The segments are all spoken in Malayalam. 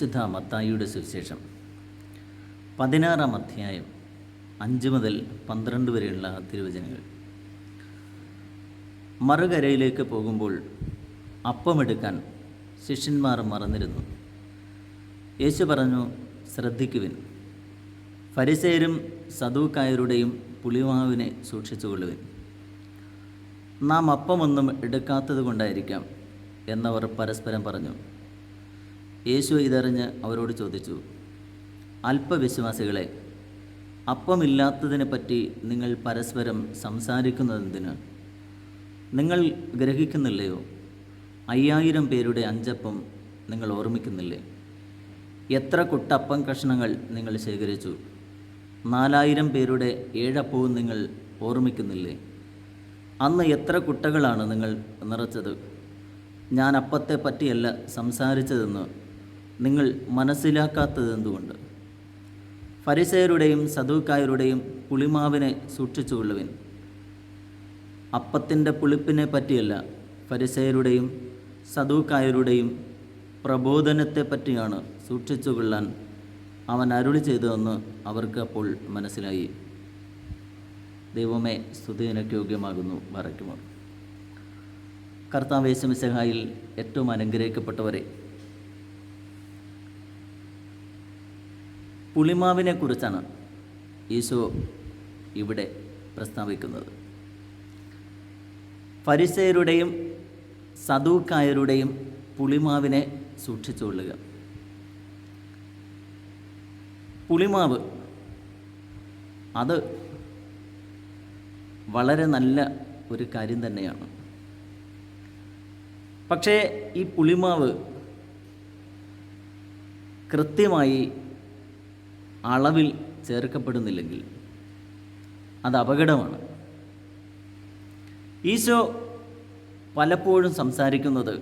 വിശുദ്ധ മത്തായിയുടെ സുവിശേഷം. പതിനാറാം അധ്യായം അഞ്ച് മുതൽ പന്ത്രണ്ട് വരെയുള്ള തിരുവചനങ്ങൾ. മറുകരയിലേക്ക് പോകുമ്പോൾ അപ്പമെടുക്കാൻ ശിഷ്യന്മാർ മറന്നിരുന്നു. യേശു പറഞ്ഞു ശ്രദ്ധിക്കുവിൻ. ഫരിസേരും സദൂക്കായരുടെയും പുളിമാവിനെ സൂക്ഷിച്ചുകൊള്ളുവിൻ. നാം അപ്പമൊന്നും എടുക്കാത്തത് കൊണ്ടായിരിക്കാം എന്നവർ പരസ്പരം പറഞ്ഞു. യേശു ഇതറിഞ്ഞ് അവരോട് ചോദിച്ചു അല്പവിശ്വാസികളെ അപ്പമില്ലാത്തതിനെപ്പറ്റി നിങ്ങൾ പരസ്പരം സംസാരിക്കുന്നതെന്തിന്? നിങ്ങൾ ഗ്രഹിക്കുന്നില്ലയോ? അയ്യായിരം പേരുടെ അഞ്ചപ്പം നിങ്ങൾ ഓർമ്മിക്കുന്നില്ലേ? എത്ര കുട്ടപ്പം കഷ്ണങ്ങൾ നിങ്ങൾ ശേഖരിച്ചു? നാലായിരം പേരുടെ ഏഴപ്പവും നിങ്ങൾ ഓർമ്മിക്കുന്നില്ലേ? അന്ന് എത്ര കുട്ടകളാണ് നിങ്ങൾ നിറച്ചത്? ഞാൻ അപ്പത്തെ പറ്റിയല്ല സംസാരിച്ചതെന്ന് നിങ്ങൾ മനസ്സിലാക്കാത്തത് എന്തുകൊണ്ട്? ഫരിസയരുടെയും സദൂക്കായരുടെയും പുളിമാവിനെ സൂക്ഷിച്ചുകൊള്ളുവിൻ അപ്പത്തിന്റെ പുളിപ്പിനെ പറ്റിയല്ല ഫരിസയരുടെയും സദൂക്കായരുടെയും പ്രബോധനത്തെ പറ്റിയാണ് സൂക്ഷിച്ചുകൊള്ളാൻ അവൻ അരുളി ചെയ്തതെന്ന് അവർക്ക് അപ്പോൾ മനസ്സിലായി. ദൈവമേ സ്തുതിനക്ക് യോഗ്യമാകുന്നു. മറയ്ക്കുമോ കർത്താവേശമിസഹായിൽ ഏറ്റവും അനുഗ്രഹിക്കപ്പെട്ടവരെ പുളിമാവിനെ കുറിച്ചാണ് ഈശോ ഇവിടെ പ്രസ്താവിക്കുന്നത്. ഫരിസയരുടെയും സദൂക്കായരുടെയും പുളിമാവിനെ സൂക്ഷിച്ചുകൊള്ളുക. പുളിമാവ് അത് വളരെ നല്ല ഒരു കാര്യം തന്നെയാണ്. പക്ഷേ ഈ പുളിമാവ് കൃത്യമായി അളവിൽ ചേർക്കപ്പെടുന്നില്ലെങ്കിൽ അത് അപകടമാണ്. ഈശോ പലപ്പോഴും സംസാരിക്കുന്നത്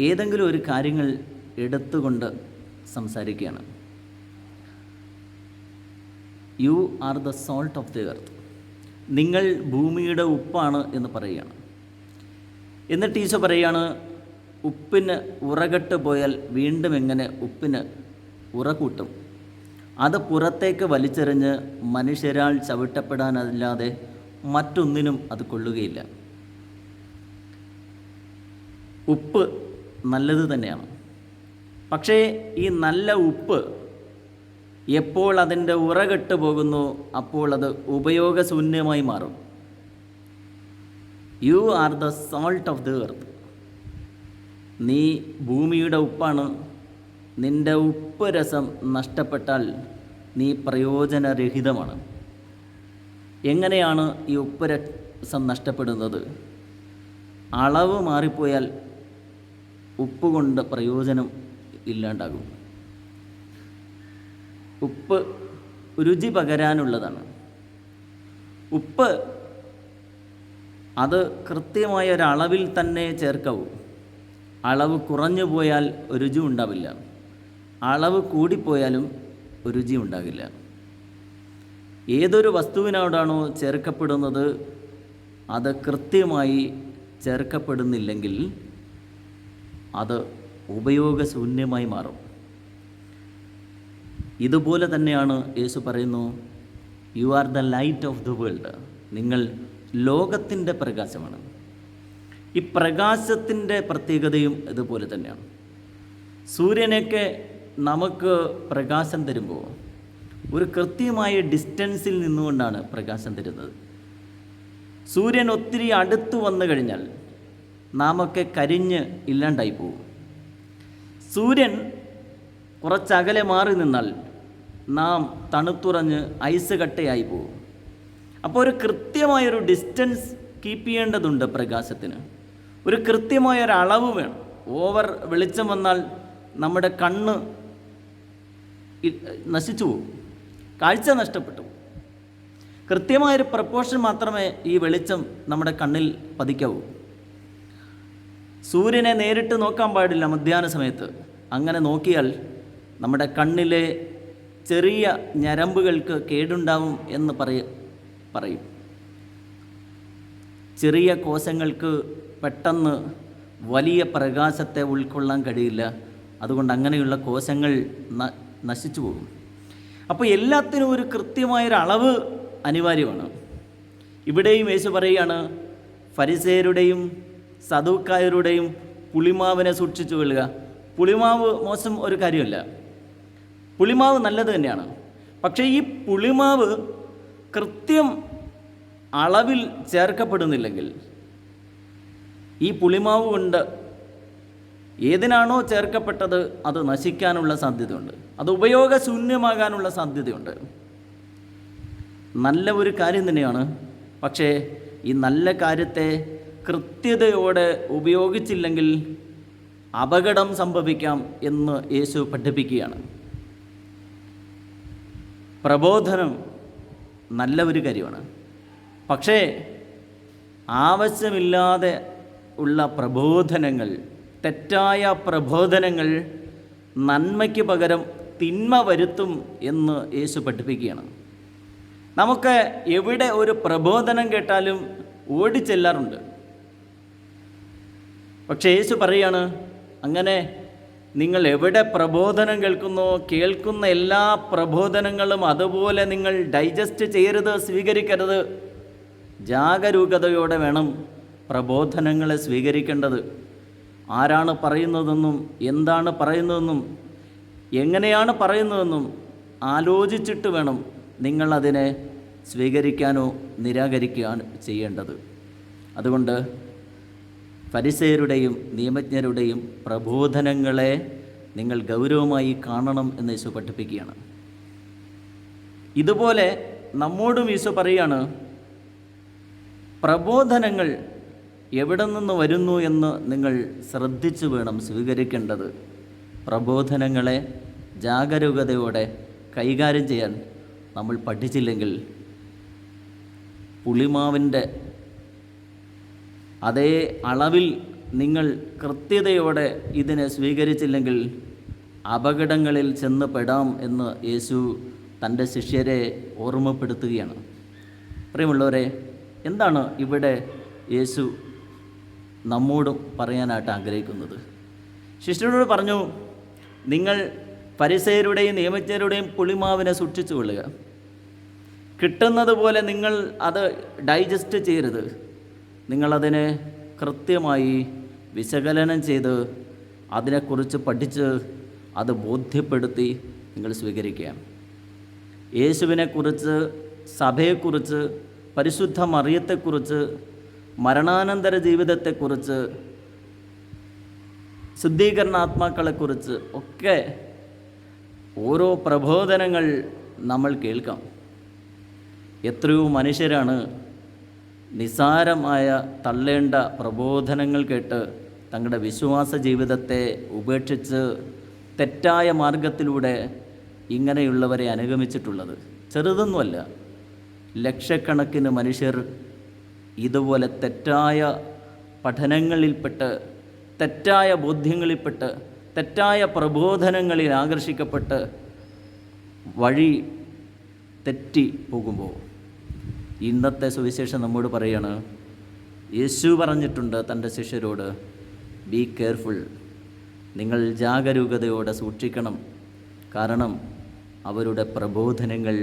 ഏതെങ്കിലും ഒരു കാര്യങ്ങൾ എടുത്തുകൊണ്ട് സംസാരിക്കുകയാണ്. You are the salt of the earth നിങ്ങൾ ഭൂമിയുടെ ഉപ്പാണ് എന്ന് പറയുകയാണ്. എന്നിട്ട് ഈശോ പറയുകയാണ് ഉപ്പിന് ഉറകെട്ട് പോയാൽ വീണ്ടും എങ്ങനെ ഉപ്പിന് ഉറ കൂട്ടും അത് പുറത്തേക്ക് വലിച്ചെറിഞ്ഞ് മനുഷ്യരാൽ ചവിട്ടപ്പെടാനല്ലാതെ മറ്റൊന്നിനും അത് കൊള്ളുകയില്ല. ഉപ്പ് നല്ലത് തന്നെയാണ്. പക്ഷേ ഈ നല്ല ഉപ്പ് എപ്പോൾ അതിന്റെ ഉറകെട്ട് പോകുന്നു അപ്പോൾ അത് ഉപയോഗശൂന്യമായി മാറും. You are the salt of the earth നീ ഭൂമിയുടെ ഉപ്പാണ്. നിന്റെ ഉപ്പ് രസം നഷ്ടപ്പെട്ടാൽ നീ പ്രയോജനരഹിതമാണ്. എങ്ങനെയാണ് ഈ ഉപ്പ് രസം നഷ്ടപ്പെടുന്നത്? അളവ് മാറിപ്പോയാൽ ഉപ്പ് കൊണ്ട് പ്രയോജനം ഇല്ലാണ്ടാകും. ഉപ്പ് രുചി പകരാനുള്ളതാണ്. ഉപ്പ് അത് കൃത്യമായ ഒരളവിൽ തന്നെ ചേർക്കാവൂ. അളവ് കുറഞ്ഞു പോയാൽ രുചി ഉണ്ടാവില്ല. അളവ് കൂടിപ്പോയാലും രുചി ഉണ്ടാകില്ല ഏതൊരു വസ്തുവിനോടാണോ ചേർക്കപ്പെടുന്നത് അത് കൃത്യമായി ചേർക്കപ്പെടുന്നില്ലെങ്കിൽ അത് ഉപയോഗശൂന്യമായി മാറും. ഇതുപോലെ തന്നെയാണ് യേശു പറയുന്നു you are the light of the world നിങ്ങൾ ലോകത്തിന്റെ പ്രകാശമാണ്. ഈ പ്രകാശത്തിന്റെ പ്രത്യേകതയും ഇതുപോലെ തന്നെയാണ്. സൂര്യനൊക്കെ നമുക്ക് പ്രകാശം തരുമ്പോൾ ഒരു കൃത്യമായ ഡിസ്റ്റൻസിൽ നിന്നുകൊണ്ടാണ് പ്രകാശം തരുന്നത്. സൂര്യൻ ഒത്തിരി അടുത്ത് വന്നു കഴിഞ്ഞാൽ നാമൊക്കെ കരിഞ്ഞ് ഇല്ലാണ്ടായി പോകും. സൂര്യൻ കുറച്ചകലെ മാറി നിന്നാൽ നാം തണുത്തുറഞ്ഞ് ഐസ് കട്ടയായി പോകും. അപ്പോൾ ഒരു കൃത്യമായൊരു ഡിസ്റ്റൻസ് കീപ്പ് ചെയ്യേണ്ടതുണ്ട് പ്രകാശത്തിന്. ഒരു കൃത്യമായൊരളവ് വേണം. ഓവർ വെളിച്ചം വന്നാൽ നമ്മുടെ കണ്ണ് നശിച്ചു പോകും. കാഴ്ച നഷ്ടപ്പെട്ടു. കൃത്യമായൊരു പ്രപ്പോർഷൻ മാത്രമേ ഈ വെളിച്ചം നമ്മുടെ കണ്ണിൽ പതിക്കാവൂ. സൂര്യനെ നേരിട്ട് നോക്കാൻ പാടില്ല മധ്യാഹ്ന സമയത്ത്. അങ്ങനെ നോക്കിയാൽ നമ്മുടെ കണ്ണിലെ ചെറിയ ഞരമ്പുകൾക്ക് കേടുണ്ടാവും എന്ന് പറയ പറയും. ചെറിയ കോശങ്ങൾക്ക് പെട്ടെന്ന് വലിയ പ്രകാശത്തെ ഉൾക്കൊള്ളാൻ കഴിയില്ല. അതുകൊണ്ട് അങ്ങനെയുള്ള കോശങ്ങൾ നശിച്ചു പോകും അപ്പോൾ എല്ലാത്തിനും ഒരു കൃത്യമായൊരു അളവ് അനിവാര്യമാണ്. ഇവിടെയും യേശു പറയുകയാണ് ഫരിസേരുടെയും സദൂക്കായരുടെയും പുളിമാവിനെ സൂക്ഷിച്ചു കൊള്ളുക. പുളിമാവ് മോശം ഒരു കാര്യമല്ല. പുളിമാവ് നല്ലത് തന്നെയാണ്. പക്ഷേ ഈ പുളിമാവ് കൃത്യം അളവിൽ ചേർക്കപ്പെടുന്നില്ലെങ്കിൽ ഈ പുളിമാവ് കൊണ്ട് ഏതിനാണോ ചേർക്കപ്പെട്ടത് അത് നശിക്കാനുള്ള സാധ്യതയുണ്ട്. അത് ഉപയോഗശൂന്യമാകാനുള്ള സാധ്യതയുണ്ട്. നല്ല ഒരു കാര്യം തന്നെയാണ്. പക്ഷേ ഈ നല്ല കാര്യത്തെ കൃത്യതയോടെ ഉപയോഗിച്ചില്ലെങ്കിൽ അപകടം സംഭവിക്കാം എന്ന് യേശു പഠിപ്പിക്കുകയാണ്. പ്രബോധനം നല്ല ഒരു കാര്യമാണ്. പക്ഷേ ആവശ്യമില്ലാതെ ഉള്ള പ്രബോധനങ്ങൾ തെറ്റായ പ്രബോധനങ്ങൾ നന്മയ്ക്ക് പകരം തിന്മ വരുത്തും എന്ന് യേശു പഠിപ്പിക്കുകയാണ്. നമുക്ക് എവിടെ ഒരു പ്രബോധനം കേട്ടാലും ഓടിച്ചെല്ലാറുണ്ട് പക്ഷേ യേശു പറയാണ് അങ്ങനെ നിങ്ങൾ എവിടെ പ്രബോധനം കേൾക്കുന്നോ കേൾക്കുന്ന എല്ലാ പ്രബോധനങ്ങളും അതുപോലെ നിങ്ങൾ ഡൈജസ്റ്റ് ചെയ്യരുത് സ്വീകരിക്കരുത്. ജാഗരൂകതയോടെ വേണം പ്രബോധനങ്ങളെ സ്വീകരിക്കേണ്ടത്. ആരാണ് പറയുന്നതെന്നും എന്താണ് പറയുന്നതെന്നും എങ്ങനെയാണ് പറയുന്നതെന്നും ആലോചിച്ചിട്ട് വേണം നിങ്ങളതിനെ സ്വീകരിക്കാനോ നിരാകരിക്കുകയാണ് ചെയ്യേണ്ടത്. അതുകൊണ്ട് പരിസയരുടെയും നിയമജ്ഞരുടെയും പ്രബോധനങ്ങളെ നിങ്ങൾ ഗൗരവമായി കാണണം എന്ന് യേശു പഠിപ്പിക്കുകയാണ്. ഇതുപോലെ നമ്മോടും യേശു പറയുകയാണ് പ്രബോധനങ്ങൾ എവിടെ നിന്ന് വരുന്നു എന്ന് നിങ്ങൾ ശ്രദ്ധിച്ചു വേണം സ്വീകരിക്കേണ്ടത്. പ്രബോധനങ്ങളെ ജാഗരൂകതയോടെ കൈകാര്യം ചെയ്യാൻ നമ്മൾ പഠിച്ചില്ലെങ്കിൽ പുളിമാവിന്റെ അതേ അളവിൽ നിങ്ങൾ കൃത്യതയോടെ ഇതിനെ സ്വീകരിച്ചില്ലെങ്കിൽ അപകടങ്ങളിൽ ചെന്ന് പെടാം എന്ന് യേശു തന്റെ ശിഷ്യരെ ഓർമ്മപ്പെടുത്തുകയാണ്. പ്രിയമുള്ളവരെ എന്താണ് ഇവിടെ യേശു നമ്മോടും പറയാനായിട്ട് ആഗ്രഹിക്കുന്നത്. ശിഷ്യരോട് പറഞ്ഞു നിങ്ങൾ പരിസയരുടെയും നിയമജ്ഞരുടെയും പുളിമാവിനെ സൂക്ഷിച്ചു കൊള്ളുക. കിട്ടുന്നത് പോലെ നിങ്ങൾ അത് ഡൈജസ്റ്റ് ചെയ്യരുത്. നിങ്ങളതിനെ കൃത്യമായി വിശകലനം ചെയ്ത് അതിനെക്കുറിച്ച് പഠിച്ച് അത് ബോധ്യപ്പെടുത്തി നിങ്ങൾ സ്വീകരിക്കുക യേശുവിനെക്കുറിച്ച് സഭയെക്കുറിച്ച് പരിശുദ്ധ മറിയത്തെക്കുറിച്ച് മരണാനന്തര ജീവിതത്തെക്കുറിച്ച് ശുദ്ധീകരണാത്മാക്കളെക്കുറിച്ച് ഒക്കെ ഓരോ പ്രബോധനങ്ങൾ നമ്മൾ കേൾക്കാം. എത്രയോ മനുഷ്യരാണ് നിസാരമായ തള്ളേണ്ട പ്രബോധനങ്ങൾ കേട്ട് തങ്ങളുടെ വിശ്വാസ ജീവിതത്തെ ഉപേക്ഷിച്ച് തെറ്റായ മാർഗത്തിലൂടെ ഇങ്ങനെയുള്ളവരെ അനുഗമിച്ചിട്ടുള്ളത്. ചെറുതൊന്നുമല്ല ലക്ഷക്കണക്കിന് മനുഷ്യർ ഇതുപോലെ തെറ്റായ പഠനങ്ങളിൽപ്പെട്ട് തെറ്റായ ബോധ്യങ്ങളിൽപ്പെട്ട് തെറ്റായ പ്രബോധനങ്ങളിൽ ആകർഷിക്കപ്പെട്ട് വഴി തെറ്റി പോകുമ്പോൾ ഇന്നത്തെ സുവിശേഷം നമ്മോട് പറയാണ് യേശു പറഞ്ഞിട്ടുണ്ട് തന്റെ ശിഷ്യരോട് ബി കെയർഫുൾ നിങ്ങൾ ജാഗരൂകതയോടെ സൂക്ഷിക്കണം. കാരണം അവരുടെ പ്രബോധനങ്ങൾ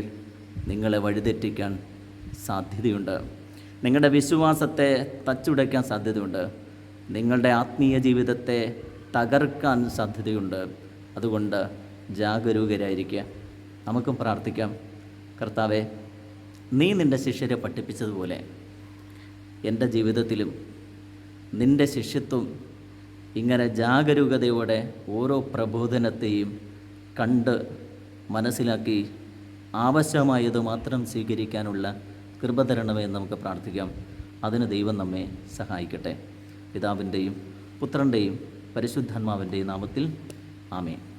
നിങ്ങളെ വഴിതെറ്റിക്കാൻ സാധ്യതയുണ്ട്. നിങ്ങളുടെ വിശ്വാസത്തെ തച്ചുടയ്ക്കാൻ സാധ്യതയുണ്ട്. നിങ്ങളുടെ ആത്മീയ ജീവിതത്തെ തകർക്കാൻ സാധ്യതയുണ്ട്. അതുകൊണ്ട് ജാഗരൂകരായിരിക്കുക. നമുക്കും പ്രാർത്ഥിക്കാം. കർത്താവെ നീ നിന്റെ ശിഷ്യരെ പഠിപ്പിച്ചതുപോലെ എന്റെ ജീവിതത്തിലും നിന്റെ ശിഷ്യത്വം ഇങ്ങനെ ജാഗരൂകതയോടെ ഓരോ പ്രബോധനത്തെയും കണ്ട് മനസ്സിലാക്കി ആവശ്യമായത് മാത്രം സ്വീകരിക്കാനുള്ള കൃപ തരണമേ എന്ന് നമുക്ക് പ്രാർത്ഥിക്കാം. അതിന് ദൈവം നമ്മെ സഹായിക്കട്ടെ. പിതാവിന്റെയും പുത്രന്റെയും പരിശുദ്ധാത്മാവിന്റെയും നാമത്തിൽ ആമേൻ.